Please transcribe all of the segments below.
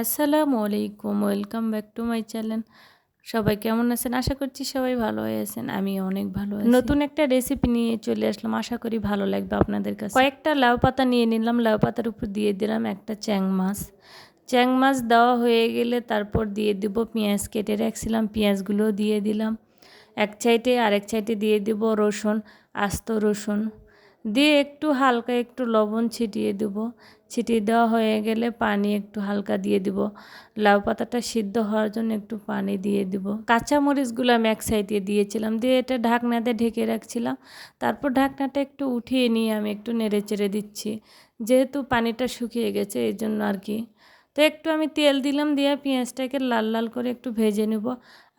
আসসালামু আলাইকুম welcome back to my channel. সবাই কেমন আছেন? আশা করছি সবাই ভালো হয়ে আছেন আমি অনেক ভালো আছি। নতুন একটা রেসিপি নিয়ে চলে আসলাম আশা করি ভালো লাগবে আপনাদের কাছে। কয়েকটা লাউ পাতা নিয়ে নিলাম লাউ পাতার উপর দিয়ে দিলাম একটা চ্যাং মাছ। চ্যাং মাছ দেওয়া হয়ে গেলে তারপর দিয়ে দিব পেঁয়াজ কেটে রাখছিলাম পেঁয়াজগুলো দিয়ে দিলাম। এক সাইডে আরেক সাইডে দিয়ে দিব রসুন আস্ত রসুন। দিয়ে একটু হালকা একটু লবণ ছিটিয়ে দেব। ছিটিয়ে দেওয়া হয়ে গেলে পানি একটু হালকা দিয়ে দিব। লাউ পাতাটা সিদ্ধ হওয়ার জন্য একটু পানি দিয়ে দিব। কাঁচা মরিচগুলো আমি এক সাইডে দিয়েছিলাম। দিয়ে এটা ঢাকনাতে ঢেকে রাখছিলাম। তারপর ঢাকনাটা একটু উঠিয়ে নিয়ে আমি একটু নেড়ে চেড়ে দিচ্ছি। যেহেতু পানিটা শুকিয়ে গেছে এই জন্য আর কি। তো একটু আমি তেল দিলাম, দিয়ে পেঁয়াজটাকে লাল লাল করে একটু ভেজে নেব।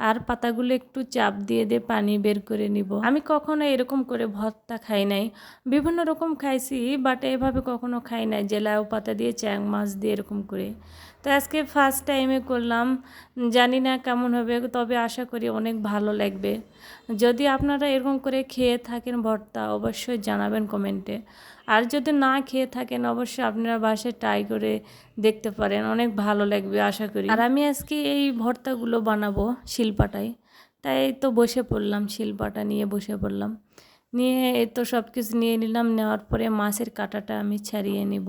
আর পাতাগুলো একটু চাপ দিয়ে দিয়ে পানি বের করে নিব। আমি কখনো এরকম করে ভর্তা খাই নাই। বিভিন্ন রকম খাইছি বাট এভাবে কখনো খাই নাই। লাউ পাতা দিয়ে, চ্যাং মাছ দিয়ে এরকম করে। তো আজকে ফার্স্ট টাইমে করলাম। জানি না কেমন হবে, তবে আশা করি অনেক ভালো লাগবে। যদি আপনারা এরকম করে খেয়ে থাকেন ভর্তা, অবশ্যই জানাবেন কমেন্টে। আর যদি না খেয়ে থাকেন, অবশ্যই আপনারা বাসায় ট্রাই করে দেখতে পারেন। অনেক ভালো লাগবে, আশা করি। আর আমি আজকে এই ভর্তাগুলো বানাবো শিলপাটায়। তাই তো বসে পড়লাম, শিলপাটা নিয়ে বসে পড়লাম। নিয়ে এই তো সব কিছু নিয়ে নিলাম, নেওয়ার পরে মাছের কাঁটাটা আমি ছাড়িয়ে নিব।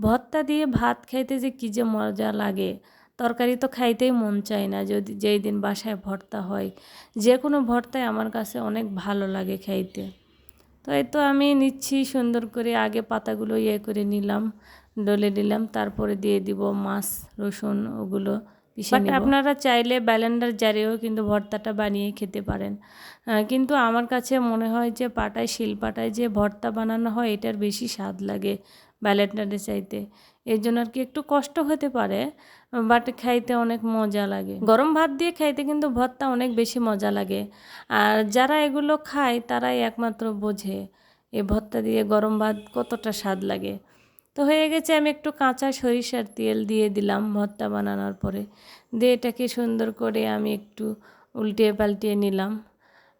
ভর্তা দিয়ে ভাত খাইতে যে কী যে মজা লাগে, তরকারি তো খাইতেই মন চায় না, যদি যেই দিন বাসায় ভর্তা হয়। যে কোনো ভর্তাই আমার কাছে অনেক ভালো লাগে খাইতে। তো এই তো আমি নিচ্ছি সুন্দর করে, আগে পাতাগুলো ইয়ে করে নিলাম। ডলে নিলাম তারপরে দিয়ে দিব মাছ রসুন ওগুলো পিছিয়ে আপনারা চাইলে ব্যালেন্ডার জারেও কিন্তু ভর্তাটা বানিয়ে খেতে পারেন। কিন্তু আমার কাছে মনে হয় যে পাটায় শিল পাটায় যে ভর্তা বানানো হয় এটার বেশি স্বাদ লাগে ব্যালেন্ডারে চাইতে। এর জন্য আর কি একটু কষ্ট হতে পারে বাট খাইতে অনেক মজা লাগে। গরম ভাত দিয়ে খাইতে কিন্তু ভর্তা অনেক বেশি মজা লাগে। আর যারা এগুলো খায় তারাই একমাত্র বোঝে এ ভর্তা দিয়ে গরম ভাত কতটা স্বাদ লাগে। তো হয়ে গেছে, আমি একটু কাঁচা সরিষার তেল দিয়ে দিলাম ভর্তা বানানোর পরে। দিয়ে এটাকে সুন্দর করে আমি একটু উল্টিয়ে পাল্টিয়ে নিলাম।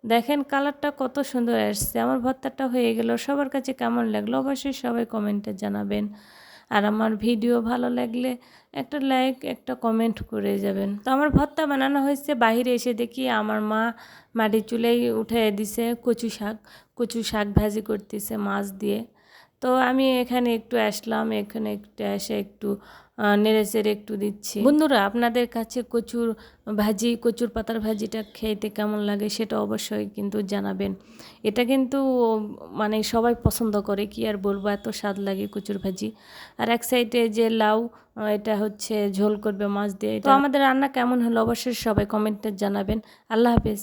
দেখেন কালারটা কত সুন্দর আসছে। আমার ভর্তাটা হয়ে গেল। সবার কাছে কেমন লাগল অবশ্যই সবাই কমেন্টে জানাবেন। আর আমার ভিডিও ভালো লাগলে একটা লাইক, একটা কমেন্ট করে যাবেন। তো আমার ভর্তা বানানো হয়েছে। বাহিরে এসে দেখি আমার মা মাটির চুলেই উঠে দিছে কচু শাক। কচু শাক ভাজি করতেছে মাছ দিয়ে। তো আমি এখানে একটু আসলাম এখানে একটু এসে একটু নেড়ে চেড়ে একটু দিচ্ছি। বন্ধুরা আপনাদের কাছে কচুর ভাজি কচুর পাতার ভাজিটা খেতে কেমন লাগে সেটা অবশ্যই কিন্তু জানাবেন। এটা কিন্তু মানে সবাই পছন্দ করে কি আর বলব এত স্বাদ লাগে কচুর ভাজি। আর এক সাইডে যে লাউ এটা হচ্ছে ঝোল করবে মাছ দিয়ে। তো আমাদের রান্না কেমন হলো অবশ্যই সবাই কমেন্টে জানাবেন। আল্লাহ হাফেজ।